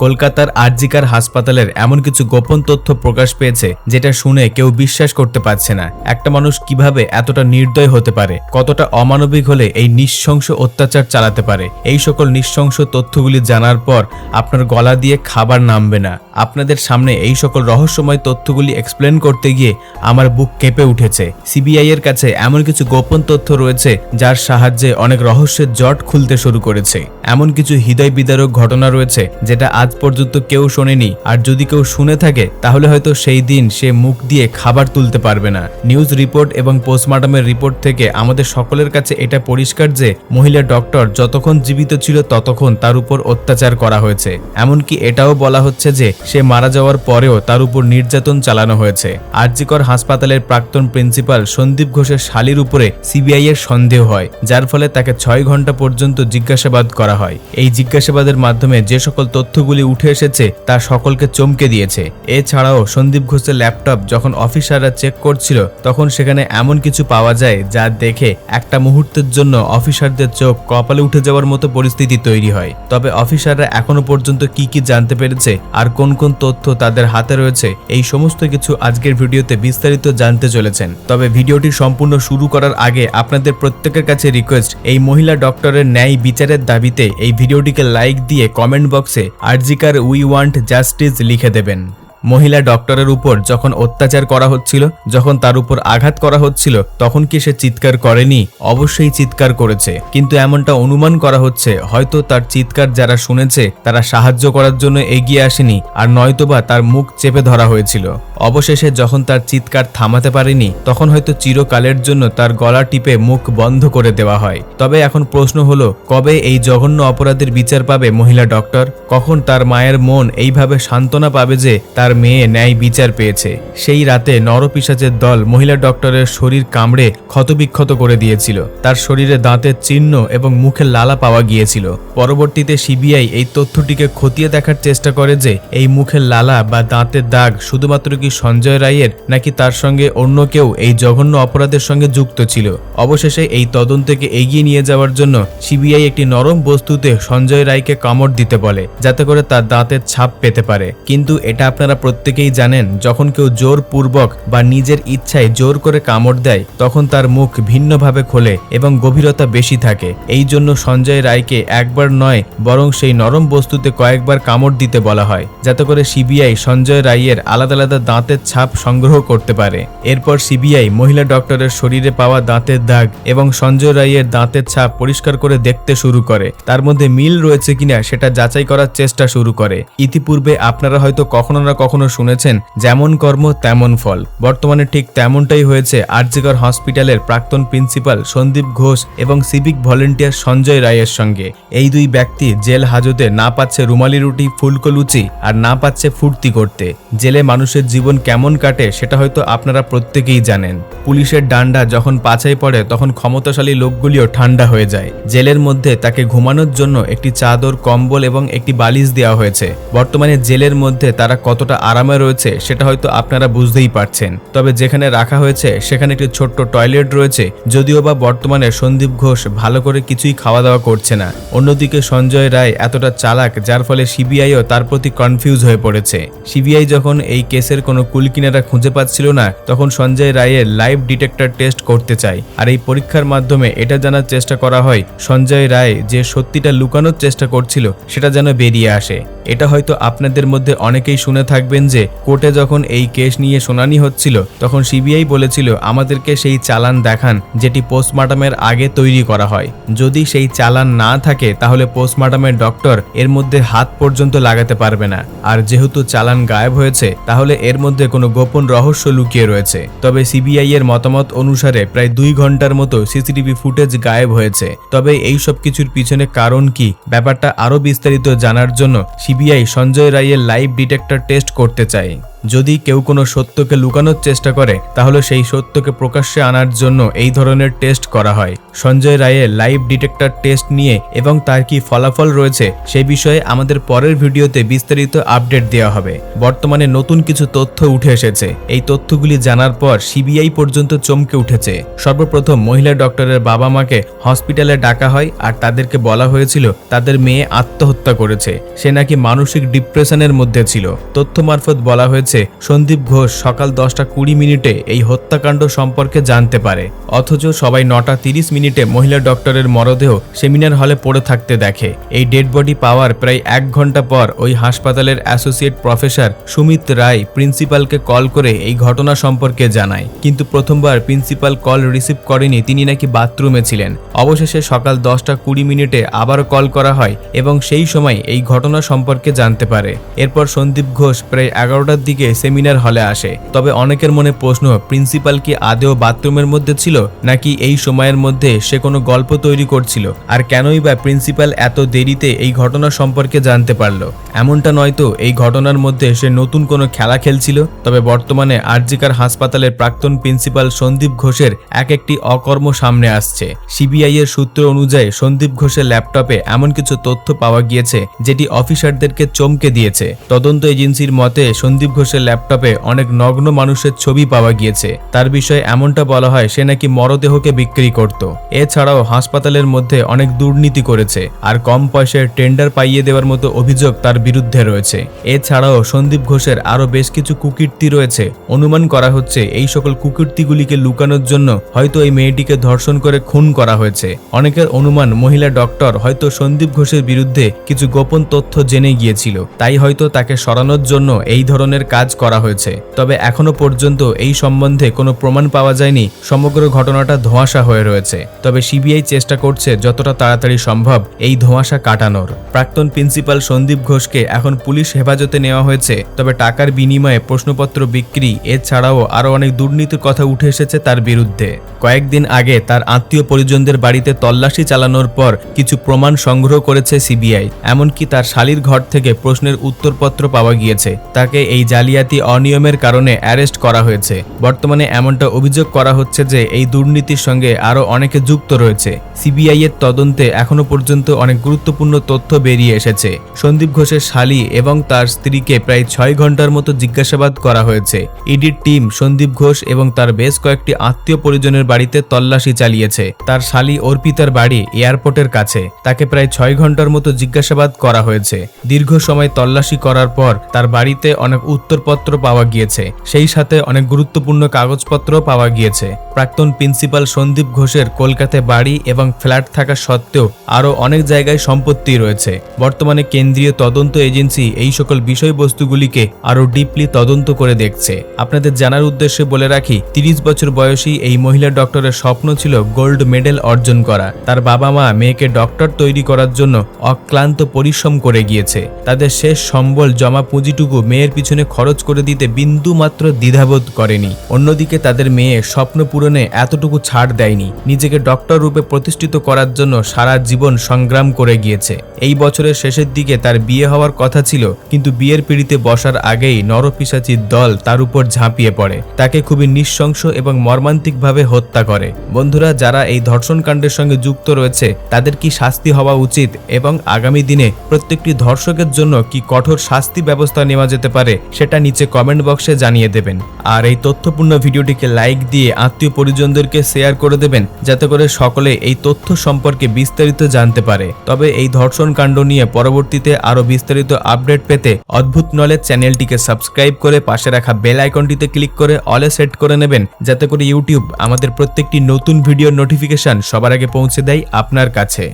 কলকাতার আরজিকার হাসপাতালের এমন কিছু গোপন তথ্য প্রকাশ পেয়েছে যেটা শুনে কেউ বিশ্বাস করতে পারছে না। একটা মানুষ কীভাবে এতটা নির্দয় হতে পারে? কতটা অমানবিক হলে এই নিঃশংস অত্যাচার চালাতে পারে? এই সকল নিঃশংস তথ্যগুলি জানার পর আপনার গলা দিয়ে খাবার নামবে না। আপনাদের সামনে এই সকল রহস্যময় তথ্যগুলি এক্সপ্লেন করতে গিয়ে আমার বুক কেঁপে উঠেছে। সিবিআই এর কাছে এমন কিছু গোপন তথ্য রয়েছে যার সাহায্যে অনেক রহস্যের জট খুলতে শুরু করেছে। এমন কিছু হৃদয় বিদারক ঘটনা রয়েছে যেটা আজ পর্যন্ত কেউ শোনেনি। আর যদি কেউ শুনে থাকে, তাহলে হয়তো সেই দিন সে মুখ দিয়ে খাবার তুলতে পারবে না। নিউজ রিপোর্ট এবং পোস্টমর্টমের রিপোর্ট থেকে আমাদের সকলের কাছে এটা পরিষ্কার যে, মহিলা ডক্টর যতক্ষণ জীবিত ছিল ততক্ষণ তার উপর অত্যাচার করা হয়েছে। এমনকি এটাও বলা হচ্ছে যে, সে মারা যাওয়ার পরেও তার উপর নির্যাতন চালানো হয়েছে। আরজিকর হাসপাতালের প্রাক্তন প্রিন্সিপাল সন্দীপ ঘোষের শালির উপরে সিবিআই এর সন্দেহ হয়, যার ফলে তাকে ছয় ঘণ্টা পর্যন্ত জিজ্ঞাসাবাদ করা হয়। এই জিজ্ঞাসাবাদের মাধ্যমে যে সকল তথ্যগুলি উঠে এসেছে তা সকলকে চমকে দিয়েছে। এছাড়াও সন্দীপ ঘোষের ল্যাপটপ যখন অফিসাররা চেক করছিল, তখন সেখানে এমন কিছু পাওয়া যায় যা দেখে একটা মুহূর্তের জন্য অফিসারদের চোখ কপালে উঠে যাওয়ার মতো পরিস্থিতি তৈরি হয়। তবে অফিসাররা এখনও পর্যন্ত কি কি জানতে পেরেছে আর কোন কোন তথ্য তাদের হাতে রয়েছে, এই সমস্ত কিছু আজকের ভিডিওতে বিস্তারিত জানতে চলেছেন। তবে ভিডিওটি সম্পূর্ণ শুরু করার আগে আপনাদের প্রত্যেকের কাছে রিকোয়েস্ট এই মহিলা ডক্টরের ন্যায় বিচারের দাবিতে এই ভিডিওটিকে লাইক দিয়ে কমেন্ট বক্সে আরজিকার উই ওয়ান্ট জাস্টিস লিখে দেবেন। মহিলা ডক্টরের উপর যখন অত্যাচার করা হচ্ছিল, যখন তার উপর আঘাত করা হচ্ছিল, তখন কি সে চিৎকার করেনি? অবশ্যই চিৎকার করেছে। কিন্তু এমনটা অনুমান করা হচ্ছে, হয়তো তার চিৎকার যারা শুনেছে, তারা সাহায্য করার জন্য এগিয়ে আসেনি, আর নয়তোবা তার মুখ চেপে ধরা হয়েছিল। অবশেষে যখন তার চিৎকার থামাতে পারেনি, তখন হয়তো চিরকালের জন্য তার গলা টিপে মুখ বন্ধ করে দেওয়া হয়। তবে এখন প্রশ্ন হলো, কবে এই জঘন্য অপরাধের বিচার পাবে মহিলা ডক্টর? কখন তার মায়ের মন এইভাবে সান্ত্বনা পাবে যে তার মেয়ে ন্যায় বিচার পেয়েছে। সেই রাতে নরপিসাচের দল মহিলা ডক্টরের শরীর কামড়ে ক্ষতবিক্ষত করে দিয়েছিল। তার শরীরে দাঁতের চিহ্ন এবং মুখের লালা পাওয়া গিয়েছিল। পরবর্তীতে সিবিআই এই তথ্যটিকে খতিয়ে দেখার চেষ্টা করে যে এই মুখের লালা বা দাঁতের দাগ শুধুমাত্র কি সঞ্জয় রায়ের নাকি তার সঙ্গে অন্য কেউ এই জঘন্য অপরাধের সঙ্গে যুক্ত ছিল। অবশেষে এই তদন্তকে এগিয়ে নিয়ে যাওয়ার জন্য সিবিআই একটি নরম বস্তুতে সঞ্জয় রায়কে কামড় দিতে বলে, যাতে করে তার দাঁতের ছাপ পেতে পারে। কিন্তু এটা আপনারা প্রত্যেকেই জানেন, যখন কেউ জোর পূর্বক বা নিজের ইচ্ছায় জোর করে কামড় দেয়, তখন তার মুখ ভিন্নভাবে খোলে এবং গভীরতা বেশি থাকে। এই জন্য সঞ্জয় রায়কে একবার নয়, বরং সেই নরম বস্তুতে কয়েকবার কামড় দিতে বলা হয়, যাতে করে সিবিআই সঞ্জয় রায়ের আলাদা আলাদা দাঁতের ছাপ সংগ্রহ করতে পারে। এরপর সিবিআই মহিলা ডক্টরের শরীরে পাওয়া দাঁতের দাগ এবং সঞ্জয় রায়ের দাঁতের ছাপ পরিষ্কার করে দেখতে শুরু করে। তার মধ্যে মিল রয়েছে কিনা সেটা যাচাই করার চেষ্টা শুরু করে। ইতিপূর্বে আপনারা হয়তো কখনো না কখনো শুনেছেন, যেমন কর্ম, তেমন ফল বর্তমানে ঠিক তেমনটাই হয়েছে আরজিকর হসপিটালের প্রাক্তন প্রিন্সিপাল সন্দীপ ঘোষ এবং সিভিক ভলেন্টিয়ার সঞ্জয় রায়ের সঙ্গে। এই দুই ব্যক্তি জেল হাজতে না পাচ্ছে রুমালি রুটি, ফুলকো লুচি আর না পাচ্ছে ফুর্তি করতে। জেলে মানুষের জীবন কেমন কাটে সেটা হয়তো আপনারা প্রত্যেকেই জানেন। পুলিশের ডান্ডা যখন পাছাই পড়ে তখন ক্ষমতাশালী লোকগুলিও ঠান্ডা হয়ে যায়। জেলের মধ্যে তাকে ঘুমানোর জন্য একটি চাদর, কম্বল এবং একটি বালিশ দেওয়া হয়েছে। বর্তমানে জেলের মধ্যে তারা কতটা আরামে রয়েছে, সেটা হয়তো আপনারা বুঝতেই পারছেন। তবে যেখানে রাখা হয়েছে, সেখানে একটি ছোট্ট টয়লেট রয়েছে, যদিও বা বর্তমানে সন্দীপ ঘোষ ভালো করে কিছুই খাওয়া দাওয়া করছে না। অন্যদিকে সঞ্জয় রায় এতটা চালাক, যার ফলে সিবিআইও তার প্রতি কনফিউজ হয়ে পড়েছে। সিবিআই যখন এই কেসের কোনো কুলকিনারা খুঁজে পাচ্ছিল না, তখন সঞ্জয় রায়ের লাইভ ডিটেক্টর টেস্ট করতে চায়। আর এই পরীক্ষার মাধ্যমে এটা জানার চেষ্টা করা হয়, সঞ্জয় রায় যে সত্যিটা লুকানোর চেষ্টা করছিল, সেটা যেন বেরিয়ে আসে। এটা হয়তো আপনাদের মধ্যে অনেকেই শুনে থাকবেন যে কোর্টে যখন এই কেস নিয়ে শুনানি হচ্ছিল, তখন সিবিআই বলেছিল, আমাদেরকে সেই চালান দেখান, যেটি পোস্টমর্টমের আগে তৈরি করা হয়। যদি সেই চালান না থাকে, তাহলে পোস্টমর্টমের ডক্টর এর মধ্যে হাত পর্যন্ত লাগাতে পারবে না। আর যেহেতু চালান গায়েব হয়েছে, তাহলে এর মধ্যে কোনো গোপন রহস্য লুকিয়ে রয়েছে। তবে সিবিআই এর মতামত অনুসারে প্রায় দুই ঘণ্টার মতো সিসিটিভি ফুটেজ গায়েব হয়েছে। তবে এই সব কিছুর পিছনে কারণ কি? ব্যাপারটা আরও বিস্তারিত জানার জন্য সিবিআই সঞ্জয় রায়ের লাইভ ডিটেক্টর টেস্ট করতে চাই। যদি কেউ কোনো সত্যকে লুকানোর চেষ্টা করে, তাহলে সেই সত্যকে প্রকাশ্যে আনার জন্য এই ধরনের টেস্ট করা হয়। সঞ্জয় রায়ের লাইভ ডিটেক্টর টেস্ট নিয়ে এবং তার কি ফলাফল রয়েছে সেই বিষয়ে আমাদের পরের ভিডিওতে বিস্তারিত আপডেট দেওয়া হবে। বর্তমানে নতুন কিছু তথ্য উঠে এসেছে। এই তথ্যগুলি জানার পর সিবিআই পর্যন্ত চমকে উঠেছে। সর্বপ্রথম মহিলা ডক্টরের বাবা মাকে হসপিটালে ডাকা হয় আর তাদেরকে বলা হয়েছিল তাদের মেয়ে আত্মহত্যা করেছে। সে নাকি মানসিক ডিপ্রেশনের মধ্যে ছিল। তথ্য মারফত বলা হয়েছে, সন্দীপ ঘোষ সকাল দশটা কুড়ি মিনিটে এই হত্যাকাণ্ড সম্পর্কে জানতে পারে। অথচ সবাই নটা তিরিশ মিনিটে মহিলা ডক্টরের মরদেহ সেমিনার হলে পড়ে থাকতে দেখে। এই ডেড বডি পাওয়ার প্রায় এক ঘণ্টা পর ওই হাসপাতালের অ্যাসোসিয়েট প্রফেসর সুমিত রায় প্রিন্সিপালকে কল করে এই ঘটনা সম্পর্কে জানায়। কিন্তু প্রথমবার প্রিন্সিপাল কল রিসিভ করেনি, তিনি নাকি বাথরুমে ছিলেন। অবশেষে সকাল দশটা কুড়ি মিনিটে আবারও কল করা হয় এবং সেই সময় এই ঘটনা সম্পর্কে জানতে পারে। এরপর সন্দীপ ঘোষ প্রায় এগারোটার দিকে সেমিনার হলে আসে। তবে অনেকের মনে প্রশ্ন, প্রিন্সিপাল কি আদেও বাথরুমের মধ্যে ছিল নাকি এই সময়ের মধ্যে সে কোনো গল্প তৈরি করছিল। আর কেনই বা প্রিন্সিপাল এত দেরিতে এই ঘটনা সম্পর্কে জানতে পারল? এমনটা নয়তো এই ঘটনার মধ্যে সে নতুন কোনো খেলা খেলছিল? তবে বর্তমানে আরজিকার হাসপাতালের প্রাক্তন প্রিন্সিপাল সন্দীপ ঘোষের এক একটি অকর্ম সামনে আসছে। সিবিআই এর সূত্র অনুযায়ী সন্দীপ ঘোষের ল্যাপটপে এমন কিছু তথ্য পাওয়া গিয়েছে, যেটি অফিসারদেরকে চমকে দিয়েছে। তদন্ত এজেন্সির মতে সন্দীপ ঘোষের ল্যাপটপে অনেক নগ্ন মানুষের ছবি পাওয়া গিয়েছে। তার বিষয়ে এমনটা বলা হয় সে নাকি মরদেহকে বিক্রি করত। এছাড়াও হাসপাতালের মধ্যে অনেক দুর্নীতি করেছে আর কম পয়সায় টেন্ডার পাইয়ে দেওয়ার মতো অভিযোগ তার বিরুদ্ধে রয়েছে। এছাড়াও সন্দীপ ঘোষের আরও বেশ কিছু কুকীর্তি রয়েছে। অনুমান করা হচ্ছে এই সকল কুকীর্তিগুলিকে লুকানোর জন্য হয়তো এই মেয়েটিকে ধর্ষণ করে খুন করা হয়েছে। অনেকের অনুমান মহিলা ডক্টর হয়তো সন্দীপ ঘোষের বিরুদ্ধে কিছু গোপন তথ্য জেনে গিয়েছিল। তাই হয়তো তাকে সরানোর জন্য এই ধরনের কাজ করা হয়েছে। তবে এখনও পর্যন্ত এই সম্বন্ধে কোনো প্রমাণ পাওয়া যায়নি। সমগ্র ঘটনাটা ধোঁয়াশা হয়ে রয়েছে। তবে সিবিআই চেষ্টা করছে যতটা তাড়াতাড়ি সম্ভব এই ধোঁয়াশা কাটানোর। প্রাক্তন প্রিন্সিপাল সন্দীপ ঘোষকে এখন পুলিশ হেফাজতে নেওয়া হয়েছে, তবে টাকার বিনিময়ে প্রশ্নপত্র বিক্রি এছাড়াও আরও অনেক দুর্নীতির কথা উঠে এসেছে তার বিরুদ্ধে। কয়েকদিন আগে তার আত্মীয় পরিজনদের বাড়িতে তল্লাশি চালানোর পর কিছু প্রমাণ সংগ্রহ করেছে সিবিআই, এমনকি তার শালির ঘর থেকে প্রশ্নের উত্তরপত্র পাওয়া গিয়েছে। তাকে এই জালিয়াতি অনিয়মের কারণে অ্যারেস্ট করা হয়েছে। বর্তমানে এমনটা অভিযোগ করা হচ্ছে যে এই দুর্নীতির সঙ্গে আরও অনেকে যুক্ত রয়েছে। সিবিআই এর তদন্তে এখনও পর্যন্ত অনেক গুরুত্বপূর্ণ তথ্য বেরিয়ে এসেছে। সন্দীপ ঘোষের শালি এবং তার স্ত্রীকে প্রায় ছয় ঘণ্টার মতো জিজ্ঞাসাবাদ করা হয়েছে। ইডির টিম সন্দীপ ঘোষ এবং তার বেশ কয়েকটি আত্মীয় পরিজনের বাড়িতে তল্লাশি চালিয়েছে। তার শালি অর্পিতার বাড়ি এয়ারপোর্টের কাছে। তাকে প্রায় ছয় ঘণ্টার মতো জিজ্ঞাসাবাদ করা হয়েছে। দীর্ঘ সময় তল্লাশি করার পর তার বাড়িতে অনেক উত্তরপত্র পাওয়া গিয়েছে। সেই সাথে অনেক গুরুত্বপূর্ণ কাগজপত্র পাওয়া গিয়েছে। প্রাক্তন প্রিন্সিপাল সন্দীপ ঘোষের কলকাতায় বাড়ি এবং ফ্ল্যাট থাকা সত্ত্বেও আরও অনেক জায়গায় সম্পত্তি রয়েছে। বর্তমানে কেন্দ্রীয় তদন্ত এজেন্সি এই সকল বিষয়বস্তুগুলিকে আরও ডিপলি তদন্ত করে দেখছে। আপনাদের জানার উদ্দেশ্যে বলে রাখি, তিরিশ বছর বয়সী এই মহিলা ডক্টরের স্বপ্ন ছিল গোল্ড মেডেল অর্জন করা। তার বাবা মা মেয়েকে ডক্টর তৈরি করার জন্য অক্লান্ত পরিশ্রম করে গিয়েছে। তাদের শেষ সম্বল জমা পুঁজিটুকু মেয়ের পিছনে খরচ করে দিতে বিন্দু মাত্র দ্বিধাবোধ করেনি। অন্যদিকে তাদের মেয়ে স্বপ্ন পূরণে এতটুকু ছাড় দেয়নি। নিজেকে ডক্টর রূপে প্রতিষ্ঠিত করার জন্য সারা জীবন সংগ্রাম করে গিয়েছে। এই বছরের শেষের দিকে তার বিয়ে হওয়ার কথা ছিল, কিন্তু বিয়ের পিড়িতে বসার আগেই নরপিসাচির দল তার উপর ঝাঁপিয়ে পড়ে। তাকে খুবই নিঃশংস এবং মর্মান্তিকভাবে হত্যা করে। বন্ধুরা, যারা এই ধর্ষণকাণ্ডের সঙ্গে যুক্ত রয়েছে, তাদের কি শাস্তি হওয়া উচিত এবং আগামী দিনে প্রত্যেকটি ধর্ষকের জন্য কি কঠোর শাস্তি ব্যবস্থা নেওয়া যেতে পারে, সেটা নিচে কমেন্ট বক্সে জানিয়ে দেবেন। আর এই তথ্যপূর্ণ ভিডিওটিকে লাইক দিয়ে আত্মীয় পরিজনদেরকে শেয়ার করে দেবেন যাতে করে সকলে এই তথ্য সম্পর্কে বিস্তারিত জানতে পারে। তবে এই ধর্ষণ কাণ্ড নিয়ে পরবর্তীতে আরও বিস্তারিত আপডেট পেতে অদ্ভুত নলেজ চ্যানেলটিকে সাবস্ক্রাইব করে পাশে রাখা বেল আইকনটিতে ক্লিক করে অলে সেট করে নেবেন, যাতে করে ইউটিউব আমাদের প্রত্যেকটি নতুন ভিডিও নোটিফিকেশন সবার আগে পৌঁছে দেয় আপনার কাছে।